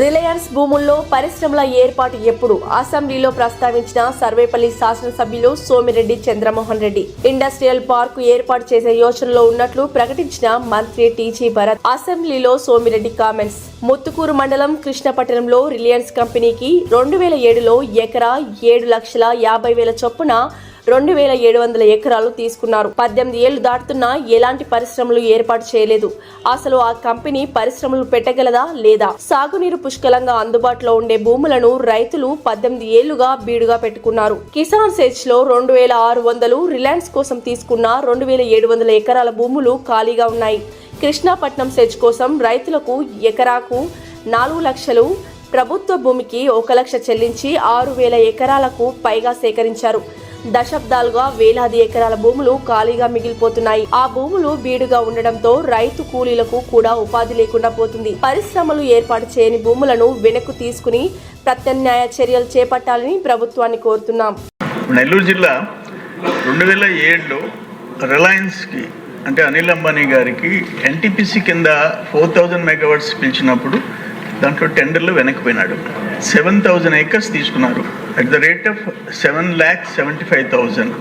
Reliance భూముల్లో పరిశ్రమల ఏర్పాటు ఎప్పుడు? అసెంబ్లీలో ప్రస్తావించిన సర్వేపల్లి శాసనసభ్యులు సోమిరెడ్డి చంద్రమోహన్ రెడ్డి. ఇండస్ట్రియల్ పార్కు ఏర్పాటు చేసే యోచనలో ఉన్నట్లు ప్రకటించిన మంత్రి టీజీ భరత్. అసెంబ్లీలో సోమిరెడ్డి కామెంట్స్. ముత్తుకూరు మండలం కృష్ణపట్టణంలో రిలయన్స్ కంపెనీకి రెండు వేల ఏడులో ఎకరా ఏడు లక్షల యాభై వేల చొప్పున రెండు వేల ఏడు వందల ఎకరాలు తీసుకున్నారు. పద్దెనిమిది ఏళ్ళు దాటుతున్నా ఎలాంటి పరిశ్రమలు ఏర్పాటు చేయలేదు. అసలు ఆ కంపెనీ పరిశ్రమలు పెట్టగలదా లేదా? సాగునీరు పుష్కలంగా అందుబాటులో ఉండే భూములను రైతులు పద్దెనిమిది ఏళ్ళుగా బీడుగా పెట్టుకున్నారు. కిసాన్ సెజ్లో రెండు వేల ఆరు వందలు రిలయన్స్ కోసం తీసుకున్న రెండు వేల ఏడు వందల ఎకరాల భూములు ఖాళీగా ఉన్నాయి. కృష్ణాపట్నం సెచ్ కోసం రైతులకు ఎకరాకు నాలుగు లక్షలు ప్రభుత్వ భూమికి ఒక లక్ష చెల్లించి ఆరు వేల ఎకరాలకు పైగా సేకరించారు. దశాబ్దాలుగా వేలాది ఎకరాల భూములు ఖాళీగా మిగిలిపోతున్నాయి. ఆ భూములు బీడుగా ఉండడంతో రైతు కూలీలకు కూడా ఉపాధి లేకుండా పోతుంది. పరిశ్రమలు ఏర్పాటు చేయని భూములను వెనక్కు తీసుకుని ప్రత్యామ్నాయ చర్యలు చేపట్టాలని ప్రభుత్వాన్ని కోరుతున్నాం. నెల్లూరు జిల్లా రెండు వేల ఏడులో రిలయన్స్కి అంటే అనిల్ అంబానీ గారికి ఎన్టీపీసీ కింద ఫోర్ థౌజండ్ మెగావాట్స్ పిలిచినప్పుడు దాంట్లో టెండర్లు వెనక్కిపోయినాడు సెవెన్ థౌజండ్ ఏకర్స్ తీసుకున్నారు. At the rate of seven lakh seventy five thousand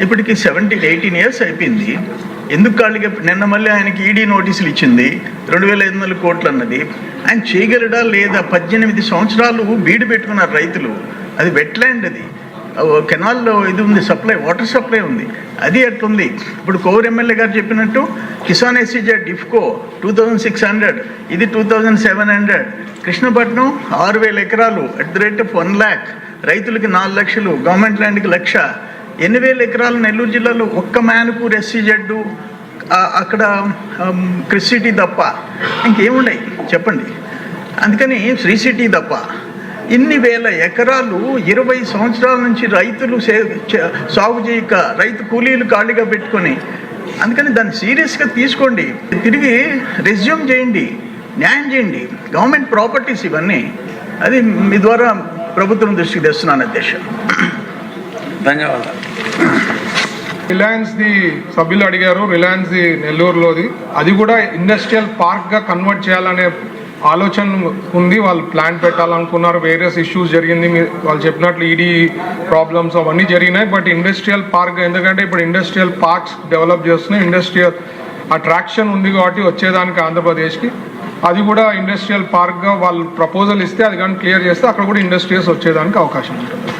ఇప్పటికి సెవెంటీ ఎయిటీన్ ఇయర్స్ అయిపోయింది. ఎందుకు కాళ్ళకి నిన్న మళ్ళీ ఆయనకి ఈడీ నోటీసులు ఇచ్చింది. రెండు వేల ఐదు వందల కోట్లు అన్నది. ఆయన చేయగలడా లేదా? పద్దెనిమిది సంవత్సరాలు బీడు పెట్టుకున్నారు రైతులు. అది వెట్లాండ్ అది. కెనాల్లో ఇది ఉంది సప్లై వాటర్ సప్లై ఉంది. అది ఎట్లుంది? ఇప్పుడు కోవూరు ఎమ్మెల్యే గారు చెప్పినట్టు కిసాన్ ఎస్సీజే డిఫ్కో టూ థౌజండ్ సిక్స్ హండ్రెడ్ ఇది two thousand seven hundred Krishnapatnam ఆరు వేల ఎకరాలు at the rate of one lakh రైతులకి నాలుగు లక్షలు గవర్నమెంట్ ల్యాండ్కి లక్ష. ఎన్ని వేల ఎకరాలు నెల్లూరు జిల్లాలో ఒక్క మ్యాన్పూర్ ఎస్సీజెడ్ అక్కడ క్రిస్ సిటీ తప్ప. ఇంకేమున్నాయి చెప్పండి. అందుకని శ్రీ సిటీ తప్ప. ఇన్ని వేల ఎకరాలు ఇరవై సంవత్సరాల నుంచి రైతులు సాగు చేయక రైతు కూలీలు ఖాళీగా పెట్టుకొని అందుకని దాన్ని సీరియస్గా తీసుకోండి. తిరిగి రెజ్యూమ్ చేయండి న్యాయం చేయండి. గవర్నమెంట్ ప్రాపర్టీస్ ఇవన్నీ. అది మీ ద్వారా ప్రభుత్వం దృష్టికి తెస్తున్నాను అధ్యక్ష ధన్యవాదాలు. రిలయన్స్ ది సభ్యులు అడిగారు. రిలయన్స్ ది నెల్లూరులోది. అది కూడా ఇండస్ట్రియల్ పార్క్గా కన్వర్ట్ చేయాలనే ఆలోచన ఉంది వాళ్ళు ప్లాన్ పెట్టాలనుకున్నారు వేరియస్ ఇష్యూస్ జరిగింది వాళ్ళు చెప్పినట్లు ఈడీ ప్రాబ్లమ్స్ అవన్నీ జరిగినాయి బట్ ఇండస్ట్రియల్ పార్క్ ఎందుకంటే ఇప్పుడు ఇండస్ట్రియల్ పార్క్స్ డెవలప్ చేస్తున్నాయి ఇండస్ట్రియల్ అట్రాక్షన్ ఉంది కాబట్టి వచ్చేదానికి ఆంధ్రప్రదేశ్కి. అది కూడా ఇండస్ట్రియల్ పార్క్గా వాళ్ళు ప్రపోజల్ ఇస్తే అది కానీ క్లియర్ చేస్తే అక్కడ కూడా ఇండస్ట్రీస్ వచ్చేదానికి అవకాశం ఉంటుంది.